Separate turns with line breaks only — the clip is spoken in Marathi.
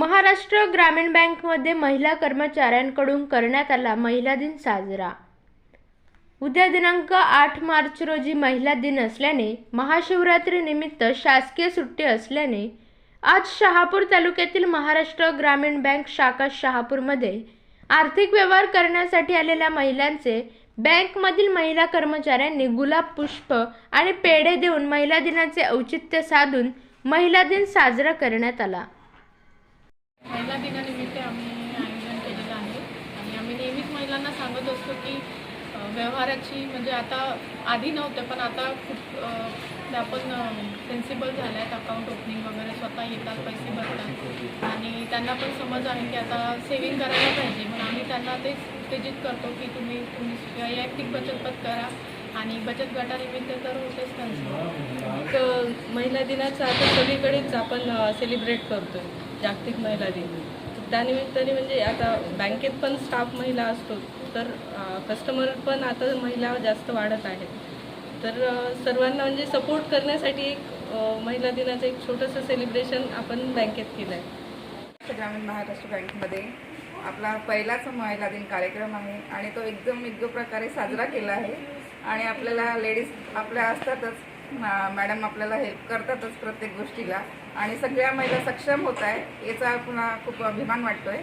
महाराष्ट्र ग्रामीण बँकमध्ये महिला कर्मचाऱ्यांकडून करण्यात आला महिला दिन साजरा. उद्या दिनांक आठ मार्च रोजी महिला दिन असल्याने महाशिवरात्रीनिमित्त शासकीय सुट्टी असल्याने आज शहापूर तालुक्यातील महाराष्ट्र ग्रामीण बँक शाखा शहापूरमध्ये आर्थिक व्यवहार करण्यासाठी आलेल्या महिलांचे बँकमधील महिला कर्मचाऱ्यांनी गुलाब पुष्प आणि पेढे देऊन महिला दिनाचे औचित्य साधून महिला दिन साजरा करण्यात आला.
दिनानिमित्त आम्ही आयोजन केलेलं आहे. आणि आम्ही नेहमीच महिलांना सांगत असतो की व्यवहाराची म्हणजे आता आधी नव्हतं पण आता खूप आपण सेन्सिबल झाले आहेत अकाउंट ओपनिंग वगैरे स्वतः येतात पैसे भरतात. आणि त्यांना पण समज आहे की आता सेविंग करायला पाहिजे. म्हणून आम्ही त्यांना तेच उत्तेजित करतो की तुम्ही तुम्ही वैयक्तिक बचत पत करा. आणि बचत गटानिमित्त तर होतेच
महिला दिनाचं आता सगळीकडेच आपण सेलिब्रेट करतो जागतिक महिला दिन. त्यानिमित्ताने म्हणजे आता बँकेत पण स्टाफ महिला असतो तर कस्टमर पण आता महिला जास्त वाढत आहेत तर सर्वांना म्हणजे सपोर्ट करण्यासाठी एक महिला दिनाचं एक छोटंसं सेलिब्रेशन आपण बँकेत केलं आहे
ग्रामीण महाराष्ट्र बँकमध्ये आपला पहिलाच महिला दिन कार्यक्रम आहे आणि तो एकदम योग्य प्रकारे साजरा केला आहे. आणि आपल्याला लेडीज आपल्या असतातच मॅडम आपल्याला हेल्प करतातच प्रत्येक गोष्टीला. आणि सगळ्या महिला सक्षम होत आहे याचा पुन्हा खूप अभिमान वाटतोय.